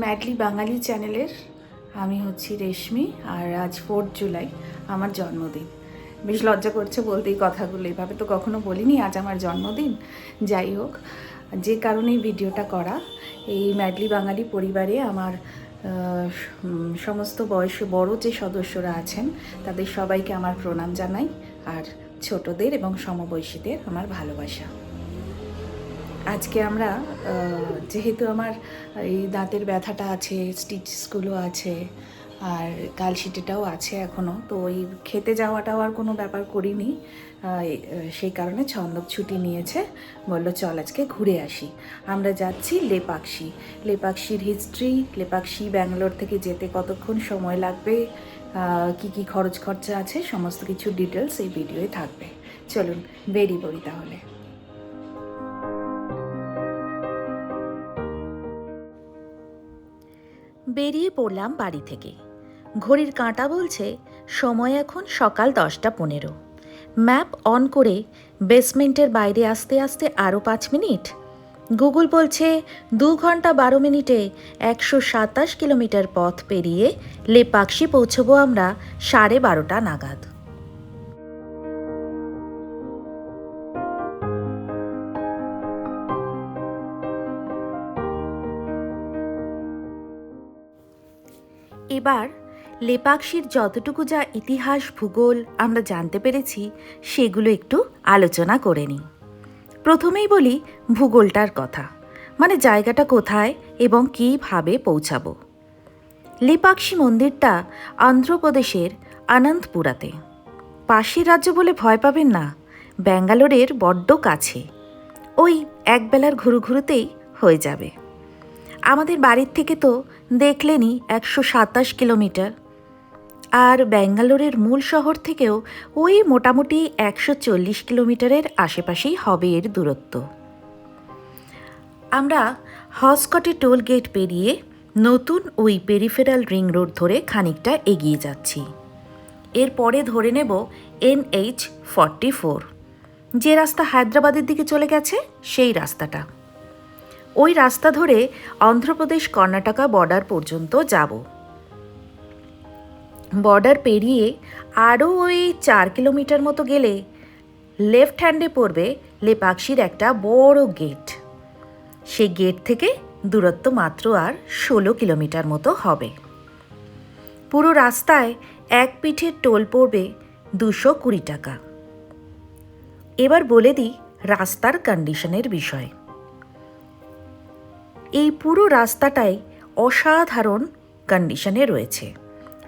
Madly বাঙালি চ্যানেলের আমি হচ্ছি রেশমি আর আজ ফোর্থ জুলাই, আমার জন্মদিন। বেশ লজ্জা করছে বলতে এই কথাগুলো, এভাবে তো কখনো বলিনি আজ আমার জন্মদিন। যাই হোক, যে কারণে ভিডিওটা করা, এই ম্যাডলি বাঙালি পরিবারে আমার সমস্ত বয়সে বড় যে সদস্যরা আছেন, তাদের সবাইকে আমার প্রণাম জানাই। আর ছোটদের এবং সমবয়সীদের আমার ভালোবাসা। আজকে আমরা যেহেতু আমার এই দাঁতের ব্যথাটা আছে, স্টিচগুলো আছে, আর কালশিটেটাও আছে এখনও তো ওই খেতে যাওয়াটাও আর কোনো ব্যাপার করিনি। সেই কারণে ছন্দক ছুটি নিয়েছে, বলল চল আজকে ঘুরে আসি। আমরা যাচ্ছি লেপাক্ষী লেপাক্ষীর হিস্ট্রি লেপাক্ষী ব্যাঙ্গালোর থেকে যেতে কতক্ষণ সময় লাগবে কি কি খরচ খরচা আছে, সমস্ত কিছু ডিটেলস এই ভিডিওয়ে থাকবে। চলুন বেরিয়ে পড়ি তাহলে। বেরিয়ে পড়লাম বাড়ি থেকে। ঘড়ির কাঁটা বলছে, সময় এখন সকাল দশটা পনেরো। ম্যাপ অন করে বেসমেন্টের বাইরে আসতে আসতে আরও পাঁচ মিনিট। গুগল বলছে, দু ঘণ্টা বারো মিনিটে একশো সাতাশ কিলোমিটার পথ পেরিয়ে লেপাক্সি পৌঁছবো আমরা সাড়ে বারোটা নাগাদ। এবার লেপাক্ষীর যতটুকু যা ইতিহাস, ভূগোল আমরা জানতে পেরেছি, সেগুলো একটু আলোচনা করে নিই। প্রথমেই বলি ভূগোলটার কথা মানে জায়গাটা কোথায় এবং কীভাবে পৌঁছাবো। লেপাক্ষী মন্দিরটা অন্ধ্রপ্রদেশের অনন্তপুরাতে পাশের রাজ্য বলে ভয় পাবেন না, ব্যাঙ্গালোরের বড্ড কাছে। ওই একবেলার ঘুরু ঘুরুতেই হয়ে যাবে। আমাদের বাড়ির থেকে তো দেখলেনই একশো সাতাশ কিলোমিটার। আর ব্যাঙ্গালোরের মূল শহর থেকেও ওই মোটামুটি একশো চল্লিশ কিলোমিটারের আশেপাশেই হবে এর দূরত্ব। আমরা হসকটে টোল গেট পেরিয়ে নতুন ওই পেরিফেরাল রিং রোড ধরে খানিকটা এগিয়ে যাচ্ছি। এরপরে ধরে নেব এনএইচ ফর্টি ফোর। যে রাস্তা হায়দ্রাবাদের দিকে চলে গেছে, সেই রাস্তাটা। ওই রাস্তা ধরে অন্ধ্রপ্রদেশ কর্ণাটকা বর্ডার পর্যন্ত যাব। বর্ডার পেরিয়ে আরও ওই চার কিলোমিটার মতো গেলে লেফট হ্যান্ডে পড়বে লেপাক্ষীর একটা বড় গেট। সেই গেট থেকে দূরত্ব মাত্র আর ষোলো কিলোমিটার মতো হবে। পুরো রাস্তায় এক পিঠের টোল পড়বে দুশো কুড়ি টাকা। এবার বলে দিই রাস্তার কন্ডিশনের বিষয়। এই পুরো রাস্তাটাই অসাধারণ কন্ডিশনে রয়েছে।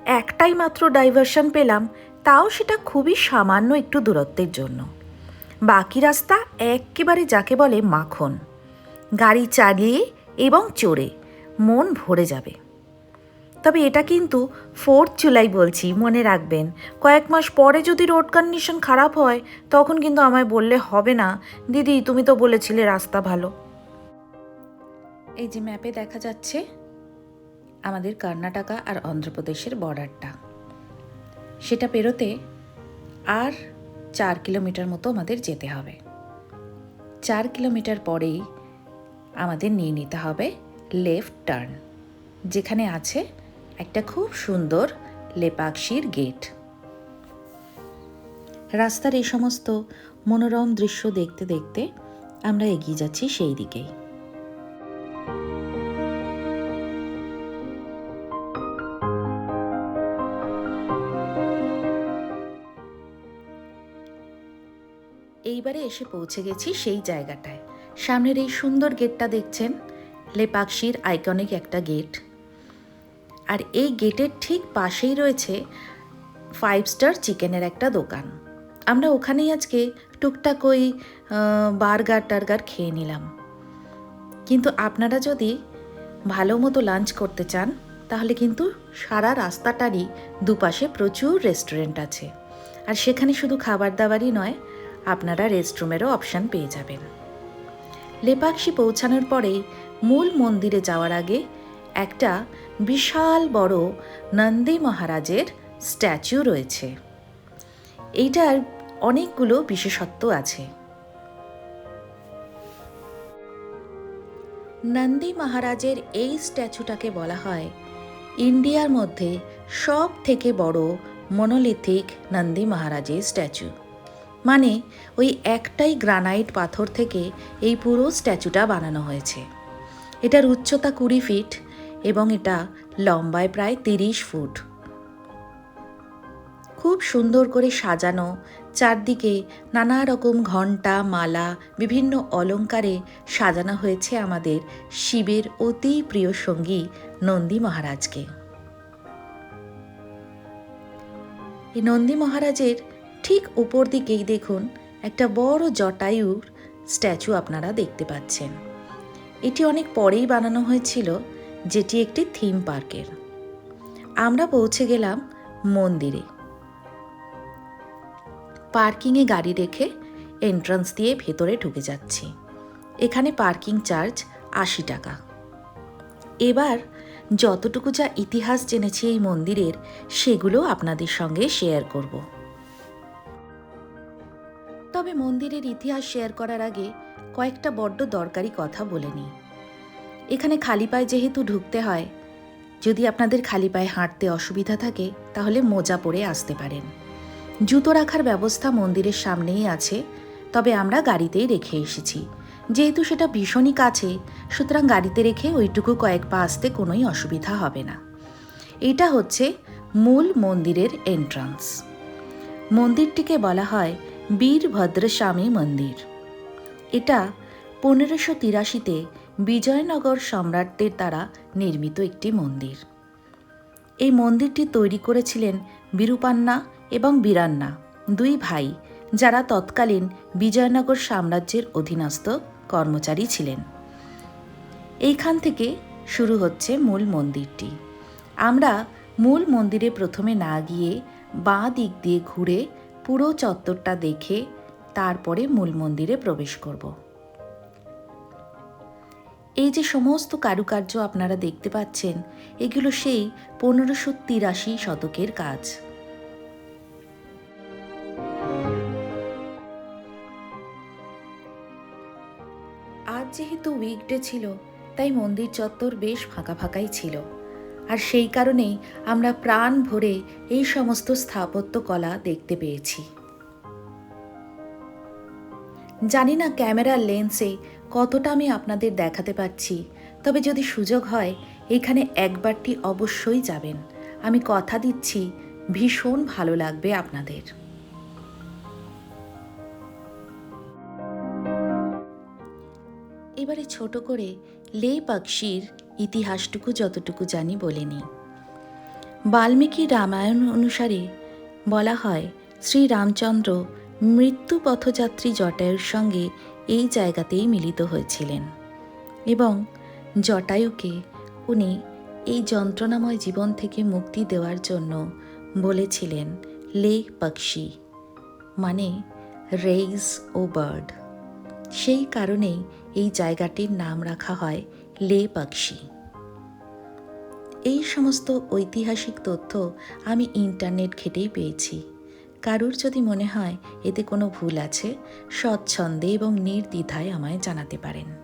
একটাই মাত্র ডাইভারশন পেলাম, তাও সেটা খুবই সামান্য একটু দূরত্বের জন্য। বাকি রাস্তা একেবারে যাকে বলে মাখন। গাড়ি চালিয়ে এবং চড়ে মন ভরে যাবে। তবে এটা কিন্তু ফোর্থ জুলাই বলছি, মনে রাখবেন। কয়েক মাস পরে যদি রোড কন্ডিশন খারাপ হয়, তখন কিন্তু আমায় বললে হবে না, দিদি, তুমি তো বলেছিলে রাস্তা ভালো। এই যে ম্যাপে দেখা যাচ্ছে আমাদের কর্ণাটকা আর অন্ধ্রপ্রদেশের বর্ডারটা। সেটা পেরোতে আর চার কিলোমিটার মতো আমাদের যেতে হবে। চার কিলোমিটার পরেই আমাদের নিয়ে নিতে হবে লেফট টার্ন, যেখানে আছে একটা খুব সুন্দর লেপাক্ষীর গেট। রাস্তার এই সমস্ত মনোরম দৃশ্য দেখতে দেখতে আমরা এগিয়ে যাচ্ছি সেই দিকেই। এইবারে এসে পৌঁছে গেছি সেই জায়গাটায়। সামনের এই সুন্দর গেটটা দেখছেন? লেপাক্ষীর আইকনিক একটা গেট। আর এই গেটের ঠিক পাশেই রয়েছে ফাইভ স্টার চিকেনের একটা দোকান। আমরা ওখানেই আজকে টুকটাক ওই বার্গার টার্গার খেয়ে নিলাম। কিন্তু আপনারা যদি ভালো মতো লাঞ্চ করতে চান, তাহলে কিন্তু সারা রাস্তাটারই দুপাশে প্রচুর রেস্টুরেন্ট আছে। আর সেখানে শুধু খাবার দাবারই নয় আপনারা রেস্টরুমেরও অপশান পেয়ে যাবেন। লেপাক্ষী পৌঁছানোর পরেই মূল মন্দিরে যাওয়ার আগে একটা বিশাল বড় নন্দী মহারাজের স্ট্যাচু রয়েছে। এইটার অনেকগুলো বিশেষত্ব আছে। নন্দী মহারাজের এই স্ট্যাচুটাকে বলা হয় ইন্ডিয়ার মধ্যে সব থেকে বড় মনোলিথিক নন্দী মহারাজের স্ট্যাচু। মানে ওই একটাই গ্রানাইট পাথর থেকে এই পুরো স্ট্যাচুটা বানানো হয়েছে। এটার উচ্চতা কুড়ি ফিট এবং এটা লম্বায় প্রায় তিরিশ ফুট। খুব সুন্দর করে সাজানো, চারদিকে নানা রকম ঘণ্টা, মালা, বিভিন্ন অলংকারে সাজানো হয়েছে আমাদের শিবের অতি প্রিয় সঙ্গী নন্দী মহারাজকে। এই নন্দী মহারাজের ঠিক উপর দিকেই দেখুন একটা বড় জটায়ুর স্ট্যাচু আপনারা দেখতে পাচ্ছেন। এটি অনেক পরেই বানানো হয়েছিল, যেটি একটি থিম পার্কের। আমরা পৌঁছে গেলাম মন্দিরে। পার্কিংয়ে গাড়ি রেখে এন্ট্রান্স দিয়ে ভেতরে ঢুকে যাচ্ছি। এখানে পার্কিং চার্জ আশি টাকা। এবার যতটুকু যা ইতিহাস জেনেছি এই মন্দিরের, সেগুলো আপনাদের সঙ্গে শেয়ার করব। মন্দিরের ইতিহাস শেয়ার করার আগে কয়েকটা বড্ড দরকারি কথা বলে নিই। এখানে খালি পায়ে যেহেতু ঢুকতে হয়, যদি আপনাদের খালি পায়ে হাঁটতে অসুবিধা থাকে, তাহলে মোজা পরে আসতে পারেন। জুতো রাখার ব্যবস্থা মন্দিরের সামনেই আছে, তবে আমরা গাড়িতেই রেখে এসেছি। যেহেতু সেটা ভীষণই কাছে, সুতরাং গাড়িতে রেখে ওইটুকু কয়েক পা আসতে কোনোই অসুবিধা হবে না। এটা হচ্ছে মূল মন্দিরের এন্ট্রান্স মন্দিরটিকে বলা হয় বীরভদ্রস্বামী মন্দির। এটা পনেরোশো তিরাশিতে বিজয়নগর সম্রাটদের দ্বারা নির্মিত একটি মন্দির। এই মন্দিরটি তৈরি করেছিলেন বিরূপান্না এবং বীরান্না, দুই ভাই, যারা তৎকালীন বিজয়নগর সাম্রাজ্যের অধীনস্থ কর্মচারী ছিলেন। এইখান থেকে শুরু হচ্ছে মূল মন্দিরটি। আমরা মূল মন্দিরে প্রথমে না গিয়ে বাঁ দিক দিয়ে ঘুরে পুরো চত্বরটা দেখে তারপরে মূল মন্দিরে প্রবেশ করব। এই যে সমস্ত কারুকার্য আপনারা দেখতে পাচ্ছেন, এগুলো সেই পনেরোশো তিরাশি শতকের কাজ। আজ যেহেতু উইকডে ছিল, তাই মন্দির চত্বর বেশ ফাঁকা ফাঁকাই ছিল। আর সেই কারণেই আমরা প্রাণ ভরে এই সমস্ত স্থাপত্য কলা দেখতে পেয়েছি। জানি না ক্যামেরার লেন্সে কতটা আমি আপনাদের দেখাতে পারছি, তবে যদি সুযোগ হয়, এখানে একবারটি অবশ্যই যাবেন। আমি কথা দিচ্ছি, ভীষণ ভালো লাগবে আপনাদের। এবারে ছোট করে লে পাক্ষির ইতিহাসটুকু যতটুকু জানি বলে নিই। বাল্মীকি রামায়ণ অনুসারে বলা হয়, শ্রী রামচন্দ্র মৃত্যু পথযাত্রী জটায়ুর সঙ্গে এই জায়গাতেই মিলিত হয়েছিলেন এবং জটায়ুকে উনি এই যন্ত্রণাময় জীবন থেকে মুক্তি দেওয়ার জন্য বলেছিলেন, লে পক্ষী মানে রেইজ ও বার্ড সেই কারণেই এই জায়গাটির নাম রাখা হয় লে পাখি। এই সমস্ত ঐতিহাসিক তথ্য আমি ইন্টারনেট ঘেটেই পেয়েছি। কারুর যদি মনে হয় এতে কোনো ভুল আছে স্বচ্ছন্দে এবং নির্দ্বিধায় আমায় জানাতে পারেন।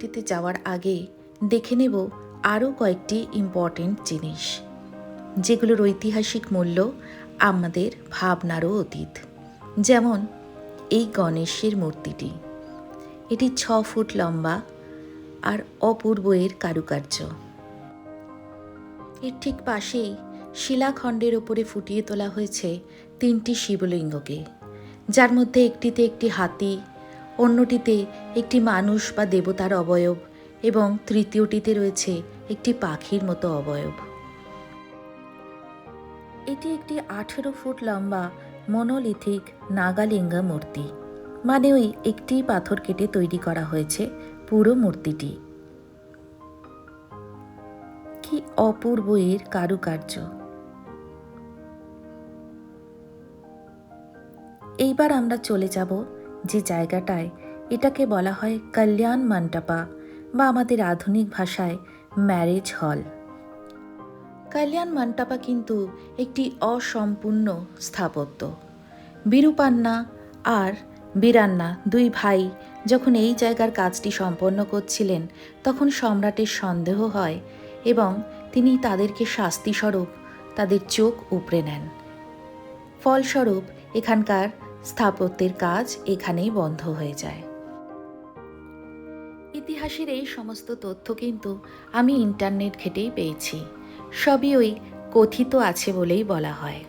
মূল যাওয়ার আগে দেখে নেব আরও কয়েকটি ইম্পর্টেন্ট জিনিস, যেগুলোর ঐতিহাসিক মূল্য আমাদের ভাবনারও অতীত। যেমন, এই গণেশের মূর্তিটি। এটি ছ ফুট লম্বা আর অপূর্ব এর কারুকার্য। এর ঠিক পাশেই শিলাখণ্ডের ওপরে ফুটিয়ে তোলা হয়েছে তিনটি শিবলিঙ্গকে, যার মধ্যে একটিতে একটি হাতি অন্যটিতে একটি মানুষ বা দেবতার অবয়ব এবং তৃতীয়টিতে রয়েছে একটি পাখির মতো অবয়ব। এটি একটি আঠেরো ফুট লম্বা মনোলিথিক নাগালিঙ্গা মূর্তি। মানে ওই একটি পাথর কেটে তৈরি করা হয়েছে পুরো মূর্তিটি। কি অপূর্ব এর কারুকার্য। এইবার আমরা চলে যাব যে জায়গাটায় এটাকে বলা হয় কল্যাণ মণ্ডপা বা আমাদের আধুনিক ভাষায় ম্যারেজ হল। কল্যাণ মণ্ডপা কিন্তু একটি অসম্পূর্ণ স্থাপত্য। বিরূপান্না আর বীরান্না দুই ভাই যখন এই জায়গার কাজটি সম্পন্ন করছিলেন, তখন সম্রাটের সন্দেহ হয় এবং তিনি তাদেরকে শাস্তিস্বরূপ তাদের চোখ উপড়ে নেন। ফলস্বরূপ এখানকার স্থাপত্যের কাজ এখানেই বন্ধ হয়ে যায়। ইতিহাসের এই সমস্ত তথ্য কিন্তু আমি ইন্টারনেট ঘেটেই পেয়েছি। সবই ওই কথিত আছে বলেই বলা হয়।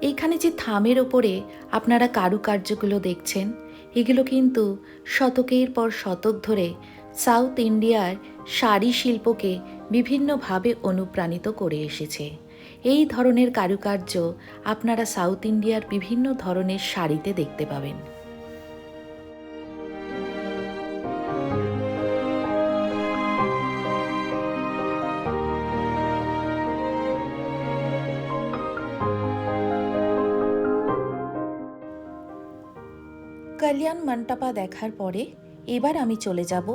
এইখানে যে থামের ওপরে আপনারা কারুকার্যগুলো দেখছেন, এগুলো কিন্তু শতকের পর শতক ধরে সাউথ ইন্ডিয়ার শাড়ি শিল্পকে বিভিন্নভাবে অনুপ্রাণিত করে এসেছে। এই ধরনের কারুকার্য আপনারা সাউথ ইন্ডিয়ার বিভিন্ন ধরনের শাড়িতে দেখতে পাবেন। কল্যাণ মণ্ডপা দেখার পরে এবার আমি চলে যাব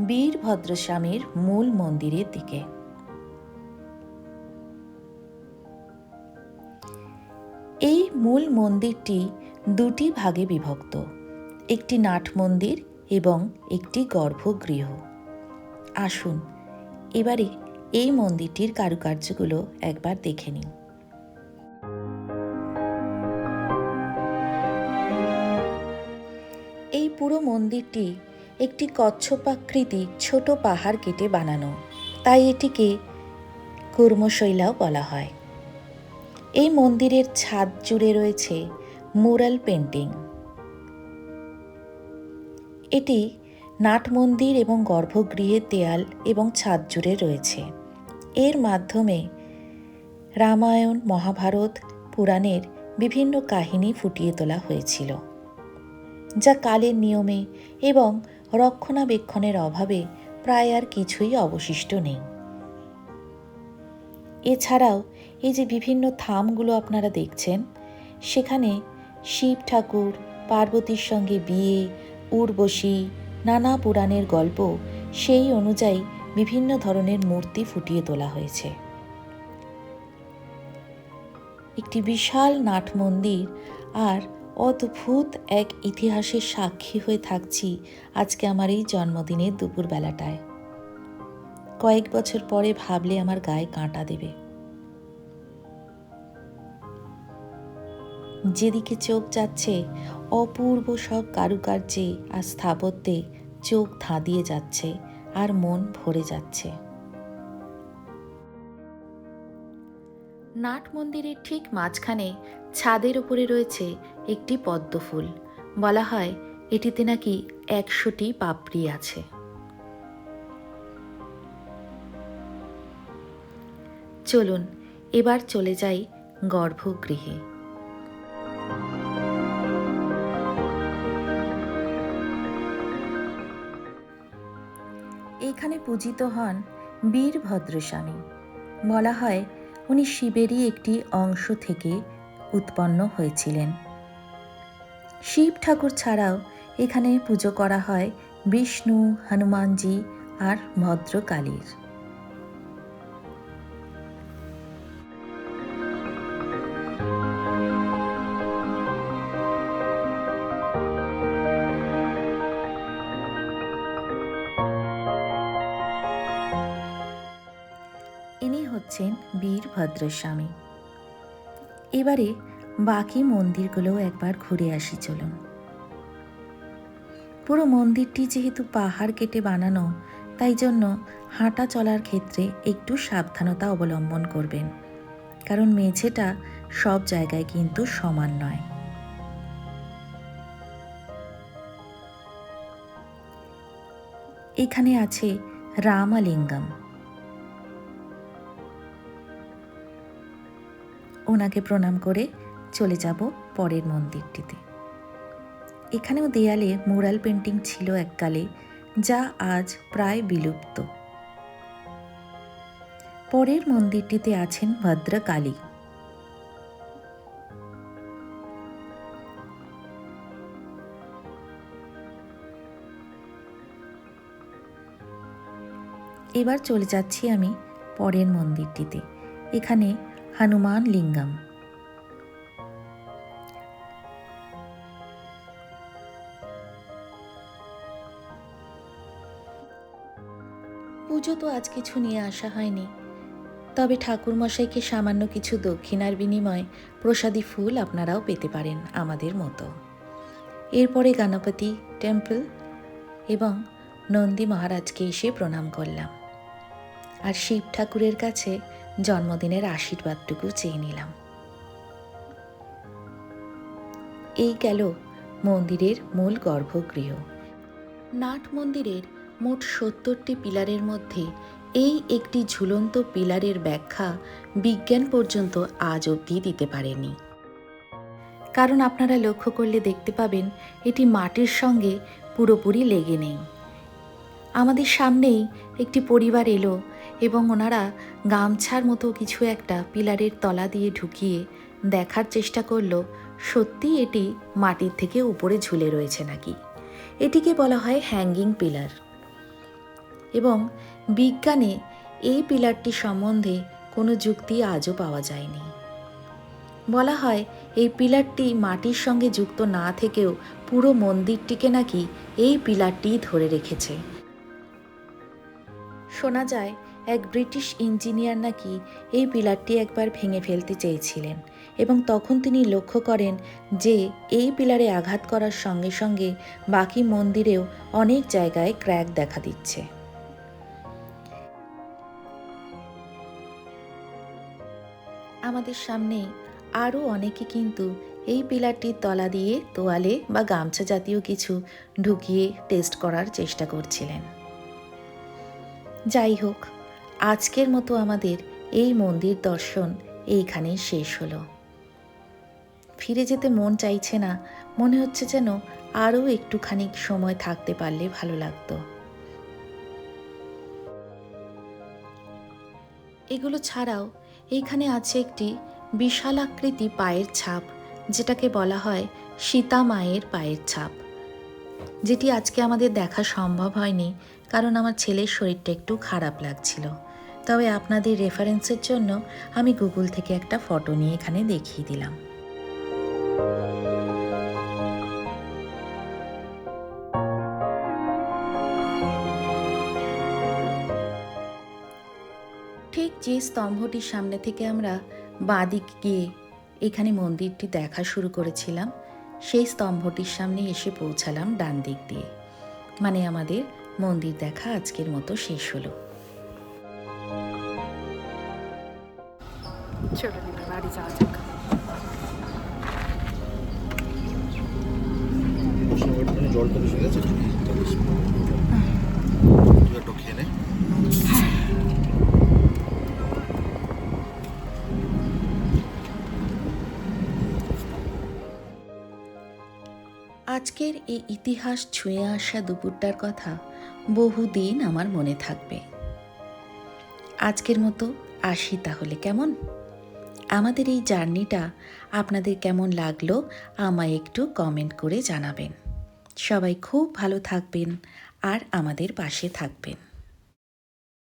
বীরভদ্রস্বামীর মূল মন্দিরের দিকে। মূল মন্দিরটি দুটি ভাগে বিভক্ত, একটি নাট মন্দির এবং একটি গর্ভগৃহ। আসুন, এবারে এই মন্দিরটির কারুকার্যগুলো একবার দেখে নিন এই পুরো মন্দিরটি একটি কচ্ছপাকৃতি ছোট পাহাড় কেটে বানানো, তাই এটিকে কুর্মশৈলাও বলা হয়। এই মন্দিরের ছাদ জুড়ে রয়েছে মুরাল পেন্টিং। এটি নাট মন্দির এবং গর্ভগৃহের দেয়াল এবং ছাদ জুড়ে রয়েছে। এর মাধ্যমে রামায়ণ, মহাভারত, পুরাণের বিভিন্ন কাহিনী ফুটিয়ে তোলা হয়েছিল, যা কালের নিয়মে এবং রক্ষণাবেক্ষণের অভাবে প্রায় আর কিছুই অবশিষ্ট নেই। এছাড়াও এই যে বিভিন্ন থামগুলো আপনারা দেখছেন, সেখানে শিব ঠাকুর, পার্বতীর সঙ্গে বিয়ে, উর্বশী, নানা পুরাণের গল্প, সেই অনুযায়ী বিভিন্ন ধরনের মূর্তি ফুটিয়ে তোলা হয়েছে। একটি বিশাল নাট মন্দির আর অদ্ভুত এক ইতিহাসের সাক্ষী হয়ে থাকছি আজকে আমার এই জন্মদিনের দুপুরবেলাটায়। কয়েক বছর পরে ভাবলে আমার গায়ে কাঁটা দেবে। যেদিকে চোখ যাচ্ছে, অপূর্ব সব কারুকার্যে আর স্থাপত্যে চোখ ধাঁধিয়ে যাচ্ছে আর মন ভরে যাচ্ছে। নাট মন্দিরের ঠিক মাঝখানে ছাদের উপরে রয়েছে একটি পদ্মফুল। বলা হয়, এটিতে নাকি একশোটি পাপড়ি আছে। চলুন, এবার চলে যাই গর্ভগৃহে। এখানে পূজিত হন বীরভদ্রস্বামী বলা হয়, উনি শিবেরই একটি অংশ থেকে উৎপন্ন হয়েছিলেন। শিব ঠাকুর ছাড়াও এখানে পুজো করা হয় বিষ্ণু, হনুমানজি আর ভদ্রকালীর। হচ্ছেন বীরভদ্রস্বামী এবারে বাকি মন্দিরগুলোও একবার ঘুরে আসি চলুন। পুরো মন্দিরটি যেহেতু পাহাড় কেটে বানানো, তাই জন্য হাঁটা চলার ক্ষেত্রে একটু সাবধানতা অবলম্বন করবেন। কারণ মেঝেটা সব জায়গায় কিন্তু সমান নয়। এখানে আছে রামালিঙ্গম। ওনাকে প্রণাম করে চলে যাব পরের মন্দিরটিতে। এখানেও দেয়ালে মোরাল পেন্টিং ছিল এককালে, যা আজ প্রায় বিলুপ্ত। পরের মন্দিরটিতে আছেন ভদ্রকালী। এবার চলে যাচ্ছি আমি পরের মন্দিরটিতে। এখানে হনুমান লিঙ্গাম পুজো তো আজ কিছু নিয়ে আসা হয়নি। তবে ঠাকুরমশাইকে সামান্য কিছু দক্ষিণার বিনিময়ে প্রসাদী ফুল আপনারাও পেতে পারেন আমাদের মতো। এরপরে গণপতি টেম্পল এবং নন্দী মহারাজকে এসে প্রণাম করলাম। আর শিব ঠাকুরের কাছে জন্মদিনের আশীর্বাদটুকু চেয়ে নিলাম। এই গেল মন্দিরের মূল গর্ভগৃহ। নাট মন্দিরের মোট সত্তরটি পিলারের মধ্যে এই একটি ঝুলন্ত পিলারের ব্যাখ্যা বিজ্ঞান পর্যন্ত আজ অবধি দিতে পারেনি। কারণ আপনারা লক্ষ্য করলে দেখতে পাবেন, এটি মাটির সঙ্গে পুরোপুরি লেগে নেই। আমাদের সামনেই একটি পরিবার এলো এবং ওনারা গামছার মতো কিছু একটা পিলারের তলা দিয়ে ঢুকিয়ে দেখার চেষ্টা করল, সত্যি এটি মাটির থেকে উপরে ঝুলে রয়েছে নাকি? এটিকে বলা হয় হ্যাঙ্গিং পিলার এবং বিজ্ঞানে এই পিলারটি সম্বন্ধে কোনো যুক্তি আজও পাওয়া যায়নি। বলা হয় এই পিলারটি মাটির সঙ্গে যুক্ত না থেকেও পুরো মন্দিরটিকে নাকি এই পিলারটি ধরে রেখেছে। শোনা যায়, এক ব্রিটিশ ইঞ্জিনিয়ার নাকি এই পিলারটি একবার ভেঙে ফেলতে চেয়েছিলেন এবং তখন তিনি লক্ষ্য করেন যে এই পিলারে আঘাত করার সঙ্গে সঙ্গে বাকি মন্দিরেও অনেক জায়গায় ক্র্যাক দেখা দিচ্ছে। আমাদের সামনে আরও অনেকে কিন্তু এই পিলারটির তলা দিয়ে তোয়ালে বা গামছা জাতীয় কিছু ঢুকিয়ে টেস্ট করার চেষ্টা করছিলেন। যাই হোক, আজকের মতো আমাদের এই মন্দির দর্শন এইখানেই শেষ হলো। ফিরে যেতে মন চাইছে না, মনে হচ্ছে যেন আরও একটুখানি সময় থাকতে পারলে ভালো লাগতো। এগুলো ছাড়াও এইখানে আছে একটি বিশাল আকৃতি পায়ের ছাপ, যেটাকে বলা হয় সীতা মায়ের পায়ের ছাপ। যেটি আজকে আমাদের দেখা সম্ভব হয়নি কারণ আমার ছেলের শরীরটা একটু খারাপ লাগছিল। তবে আপনাদের রেফারেন্সের জন্য আমি গুগল থেকে একটা ফটো নিয়ে এখানে দেখিয়ে দিলাম। ঠিক যে স্তম্ভটির সামনে থেকে আমরা বাঁদিক গিয়ে এখানে মন্দিরটি দেখা শুরু করেছিলাম, সেই স্তম্ভটির সামনে এসে পৌঁছালাম ডান দিক দিয়ে। মানে আমাদের মন্দির দেখা আজকের মতো শেষ হলো। চলো বাড়ি যাওয়া যাক। জল গেছে? একটু খেয়ে নে। আজকের এই ইতিহাস ছুঁয়ে আসা দুপুরটার কথা বহুদিন আমার মনে থাকবে। আজকের মতো আসি তাহলে, কেমন? আমাদের এই জার্নিটা আপনাদের কেমন লাগল আমায় একটু কমেন্ট করে জানাবেন। সবাই খুব ভালো থাকবেন আর আমাদের পাশে থাকবেন।